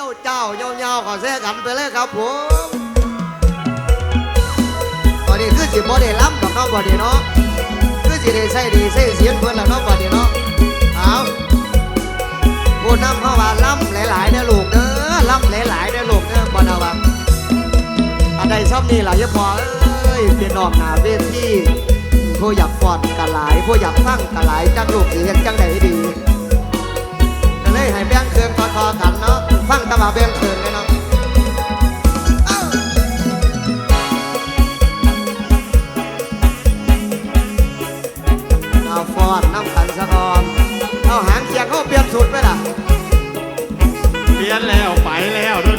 เจ้าเจ้าเจ้าเจ้าขอแซ่กันไปเลยครับผมตอนนี้คือสิบ่ได้ล้ำกับเขาบ่ดีเนาะคือสิได้ใส่ดีใส่เสียงเพิ่นแล้วเนาะบ่ดีเนาะเอาผู้นำเข้าว่าล้ำหลายๆเด้อลูกเด้อล้ำหลายๆเด้อลูกเด้อบ่เอาว่าอันใดซ่อมนี่ล่ะอย่าพอเอ้ยพี่น้องหน้าเวทีผู้อยากฟอนก็หลายผู้อยากฟังก็หลายจังลูกสิเฮ็ดจังไดดี ให้แบ่งเครื่องทอกันเนาะฟังตะว่าแบ่งเครื่องเลยเนาะเอ้าฟอดน้ำกันสะกอนเอาหางเสียงเขาเปลี่ยนสุดไปล่ะเปลี่ยนแล้วไปแล้วด้วย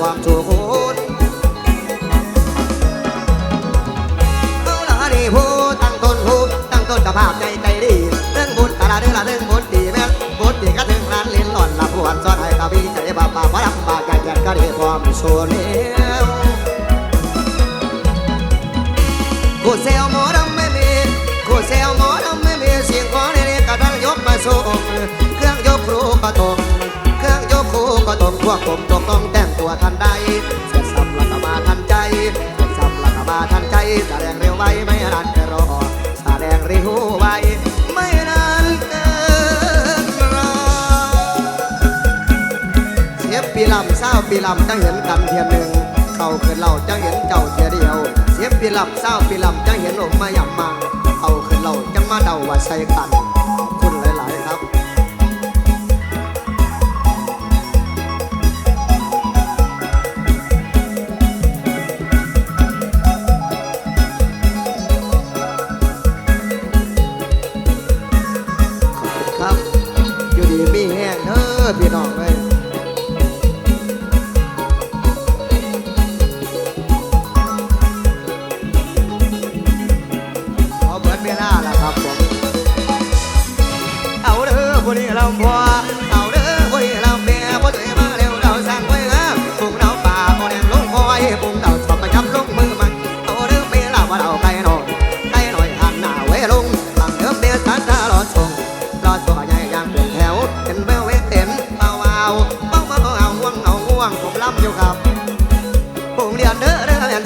ความชูคุณเอาละนี่ผู้ตั้งต้นผู้ตั้งต้นกับภาพใจใจดีเรื่องบุญตาลาเรื่องละเรื่องบุญดีแม่บุญดีก็ถึงร้านลิ้นหล่อนละพวนซ้อนให้กับพี่ใจบาบาพระบาใจแก่ก็ดีความสูญเนียวกูเซลหมอดำไม่มีกูเซลหมอดำไม่มีเสียงของในนี้กระดังยกมาส่งเครื่องยกครูก็ตรงเครื่องยก ตรงพวกผมตกต้องแต่งตัวทันใดเสร็จสับล้วก็มาทันใจเสร็จสับล้วก็มาทันใจแสดงเร็วไวไม่นานเกินรอแสดงเร็วไวไม่นานเกินรอเสียปีลำเศร้าปีลำจังเห็นกันเทียนหนึ่งเขาขึ้นเราจังเห็นเจ้าเทียเดียว เสียปีลำเศร้าปีลำจังเห็นอมมาหย่ำมังเขาขึ้นเราจังมาเดาว่าใส่กัน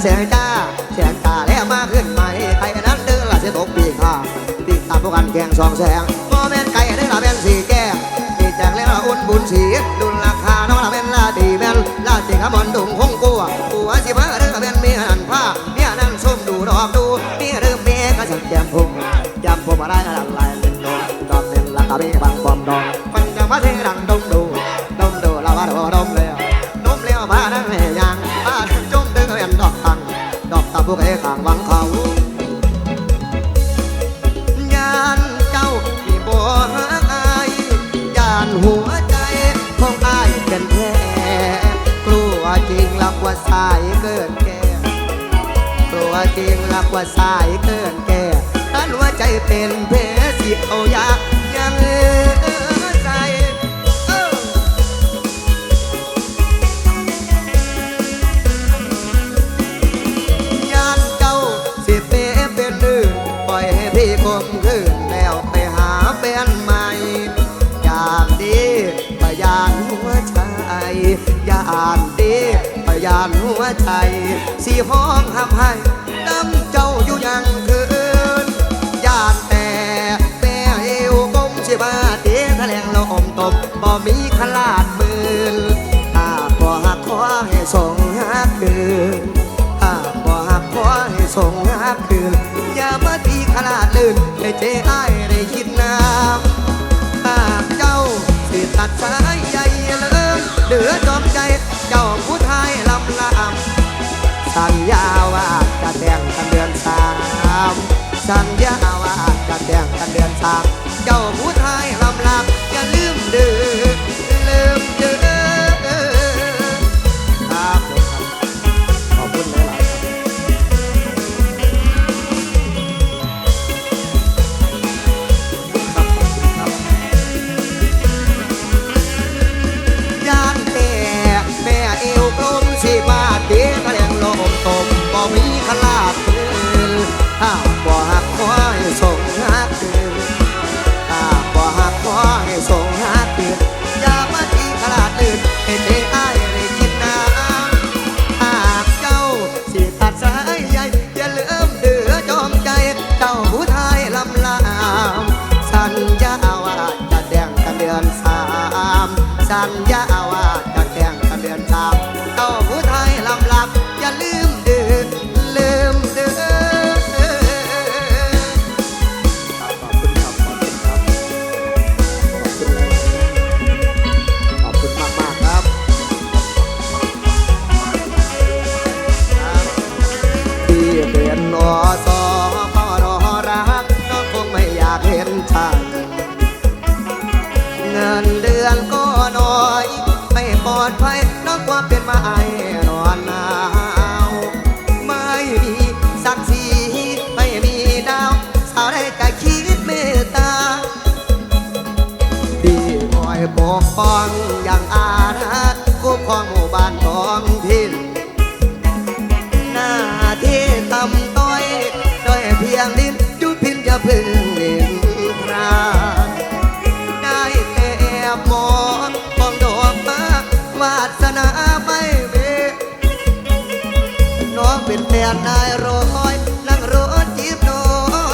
เสียงจ้าเสียงตาแล้วมาขึ้นใหม่ใครนั้นเด้อละเสียตกปีข้าปีตาพวกกันแกงสองแสง บุญสีดุลราคาน้องละเป็นลาดีแมนลาติขมอนดุงคงกัวกัวสิมาเด้องเป็นเมียนันผ้าเมียนั่นส้มดูดอกดูเมียเด้องเมียก็สังแก้มพุงยำผมอะไรละลายเป็นดงจอมเป็นละกะเบี้บังบอมดองฟังจังมาเทดังดงดูดงดูละว่าดอดมเลยนมเลี้ยวมานั่งแห่ยางบ้านจมดึงเอ็นดอกตังดอกตาพวกไอ้ข้างวัง สายเกินแก่ตัวจริงรักว่าสายเกินแก่ตันหัวใจเป็นเพสิเอายายังเอยานเจ้าสิเปเป็นลืมปล่อยให้พี่คมคืนแล้วไปหาแฟนใหม่ยากดีประยานหัวใจอยากานหัวใจ สีห้องห้าให้น้ำเจ้าอยู่ยังคืนย่านแต่แม่เอวก้มสิบาเตี้ยทะแลงเราอมตบบ่มีขลาดมืนถ้าบ่หักขอให้ส่งหักคืนถ้าบ่หักขอให้ส่งหักคืนอย่ามาตีขลาดลื่นให้เจ้ไอ้ได้คิดน้ำหาเจ้าสิตัดสายใหญ่เลยเหลือจอมใจ เป็นแฟนนายรอยนั่งรถจีบน้อ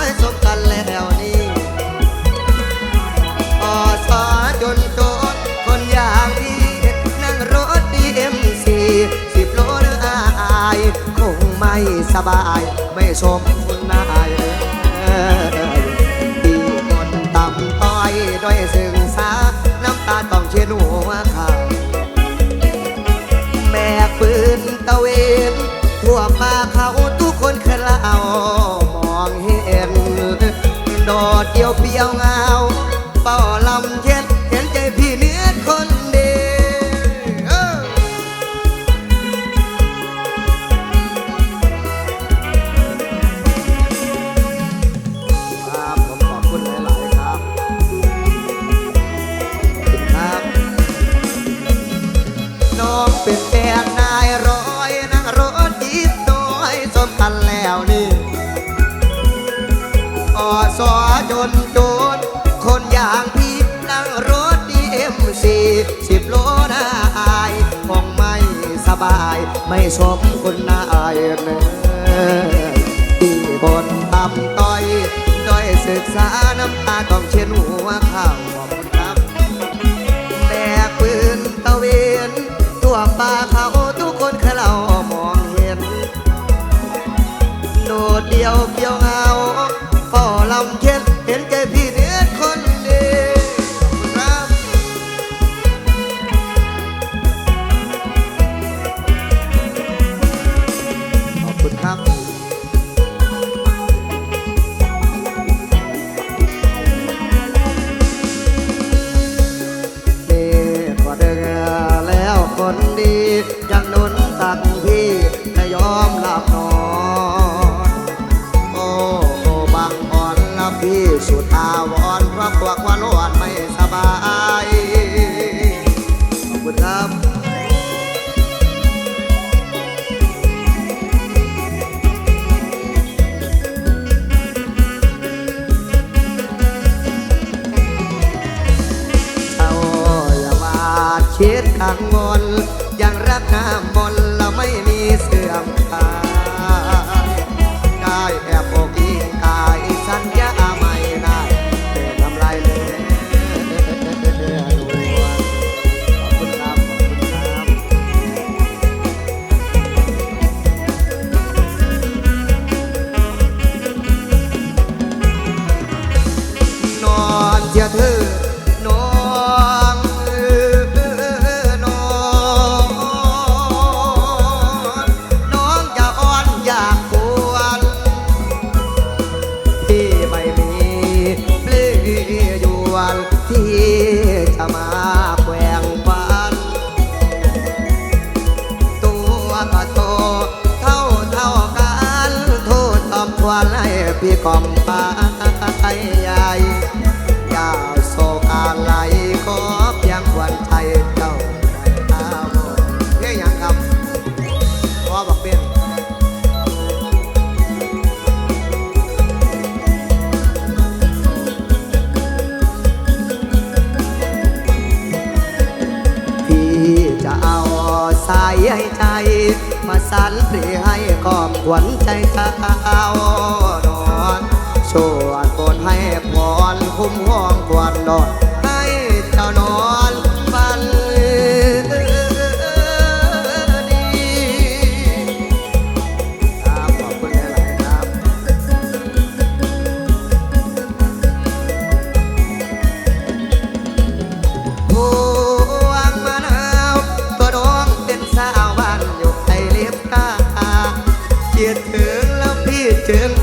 ยสมกันแล้วนี่อสาจนโดคนอย่างพี่นั่งรถดีเอ็มซีสิบโลเดืออาย คงไม่สบาย ไม่สมคุณนะ lá บาย ไม่สมคนนายเลยที่บนต่ำต้อย ด้อยศึกษาน้ำตาต้องเช็ดหัวเขา Yeah, สันเสีให้ขอบขวัญใจชาวดอนชวนคนให้พรคุ้มห้องควรดอน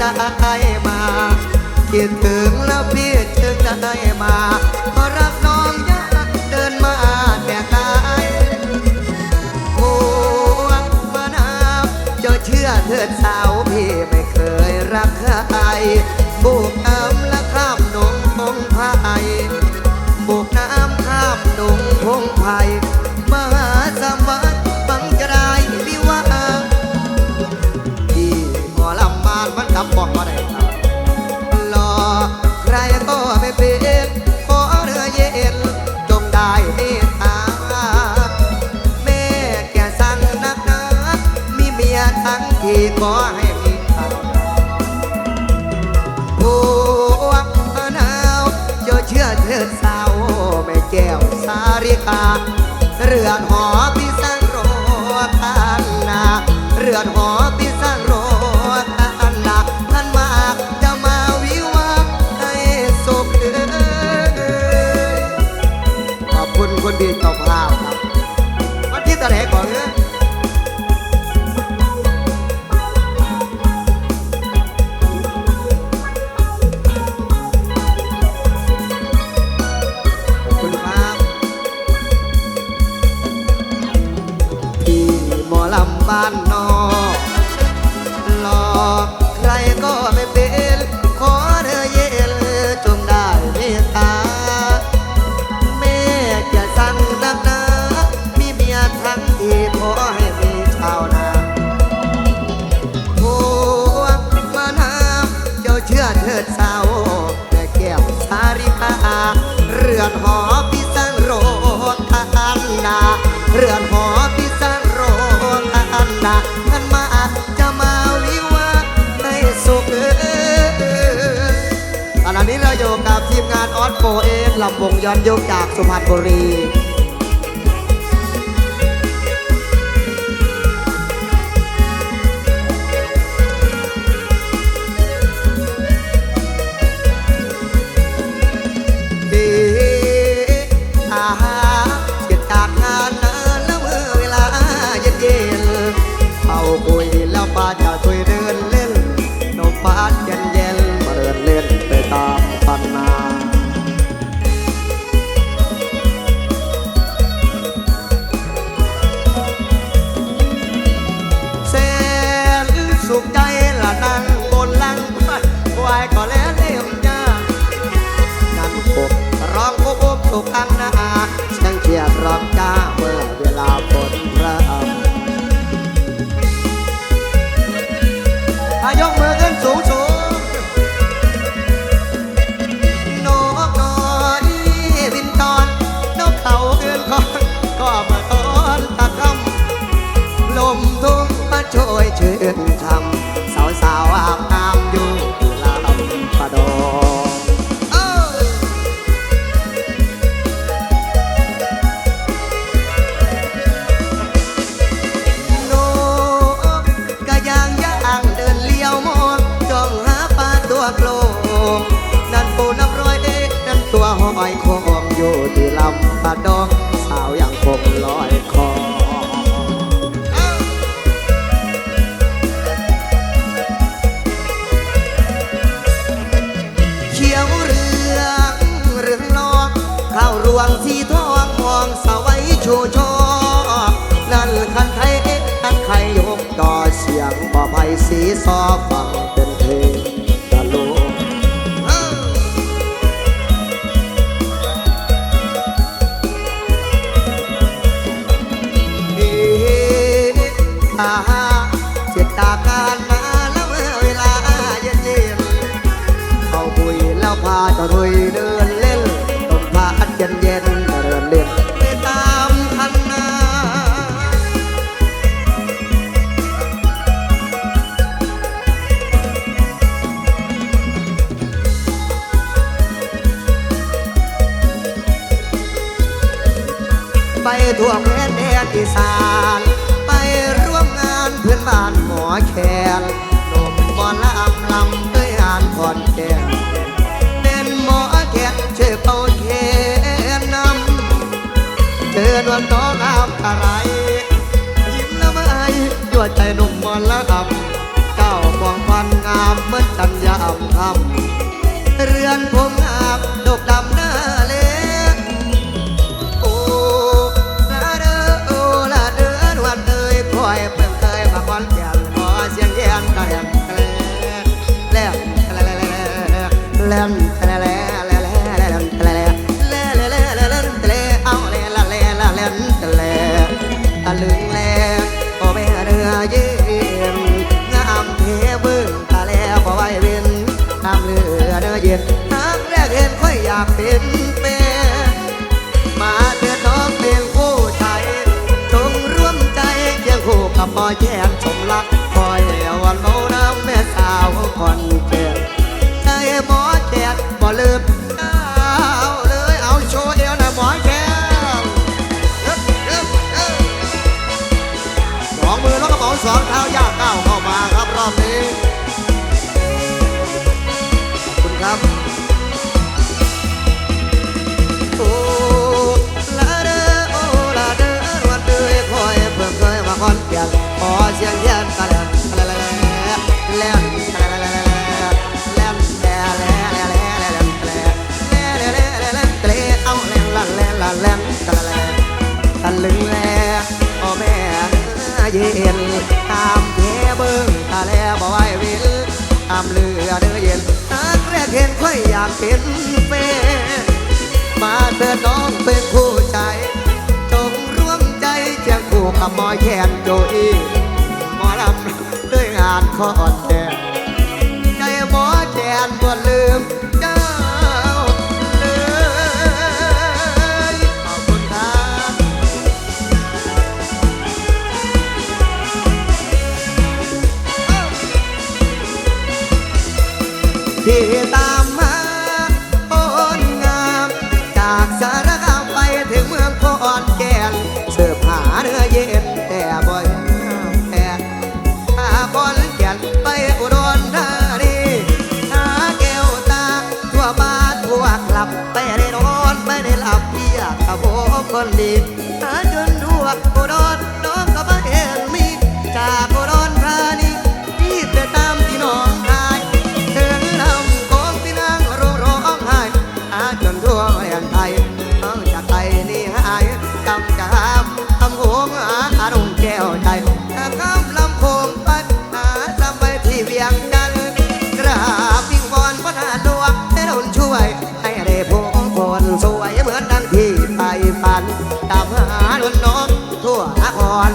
จะได้มาคิดถึงแล้วพี่จึงะได้มาเพราะรักน้องยากเดินมาแต่ตายห่วงมานาวจะเชื่อเธอดสาวพี่ไม่เคยรักใครบุกน้ำและข้ามหนองพงไพบุกน้ำข้ามหนองพงไพ ขอให้มีทางผัวนาวจะเชื่อเธอสาวแม่แก้วสาริกา เรือนหอพิศานนอกหลอกใครก็ไม่เป็น ขอเธอเย็นจงได้เมตตา แม่จะสั่งนักหนามีเมียทั้งที่ขอให้มีชาวนาโอ้มาน้ำเจ้าเชื่อเถิดสาวแต่แก้วสาริกาเรือนหอ นนี้เราอยู่กับทีมงานออสโปเอ็สลำวงย้อนยุคจากสุพรรณบุรี เจ็บตา นวลน้องอามอะไร ยิ้มละไม้ยั่วใจหนุ่มมอลำเก้าวกองฟันงามเหมือนจันยามคำเรือนผมงามดกดำ บปอยแค้นสมรักคอยวันเมาน้ำแม่สาวก่อนแก่ใจหมอแค้นบ่ลืม ละแลนละลนตะแลนตะลึงแลโอแม่เย็นตามเทเบิ้งตาแลบ่ไหววิลตามเรือเดือเย็นตักแรกเห็นค่อยอยากเป็นแฟนมาเถิดน้องเป็นคู่ใจ จงร่วมใจเคียงคู่กับหมอแคนโจอีหมอลำด้วยงานขอนแก่นใจหมอแคนบ่ลืมเจ้ ที่ตามมาโอนงาม จากสารคามไปถึงเมืองขอนแก่นเสื้อผ้าเนื้อเย็นแต่บ่อยแต่ถ้าขอนแก่นไปอุดรธานีหาแก้วตาทั่วบ้านทั่วกลับ ไปได้นอนไม่ได้หลับเพียกกับโบคนดี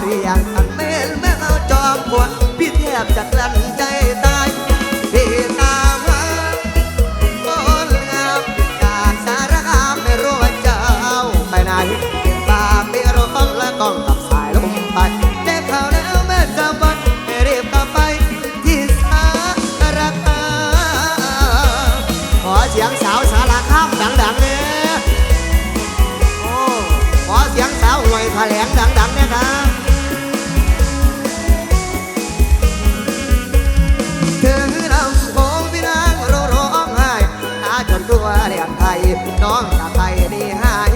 เวียงกันเม่นแม่เอาจอมปวดพี่แทบจะกลั้นใจตายพี่ตามหาคนงามจากสารคามไม่รู้ว่าจะเจ้าไปไหนบปาไม่ร้องและต้องกับสายลมไปได้ข่าวแล้วแม่จะบันให้รีบกลับไปที่สารคามขอเสียงสาวสารคามดังๆเนี่ยขอเสียงสาวหวยแถลงดังๆเนี่ยครับ ตัวเรียนไทยน้องตาไทยนี่หาย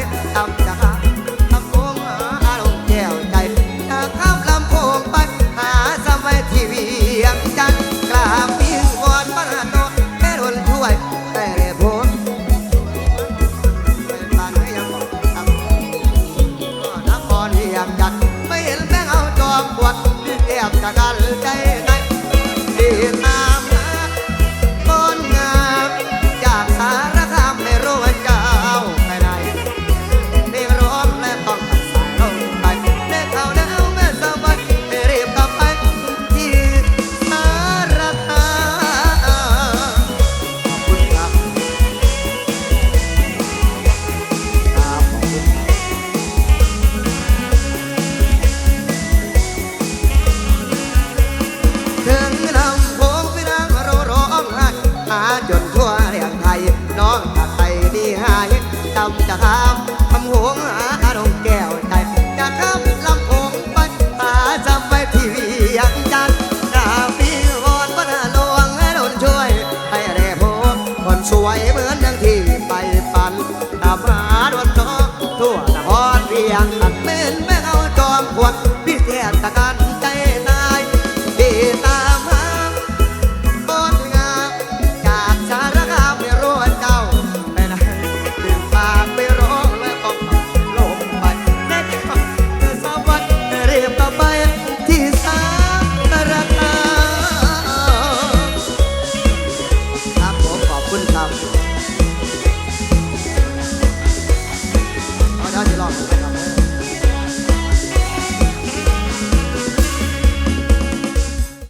so I am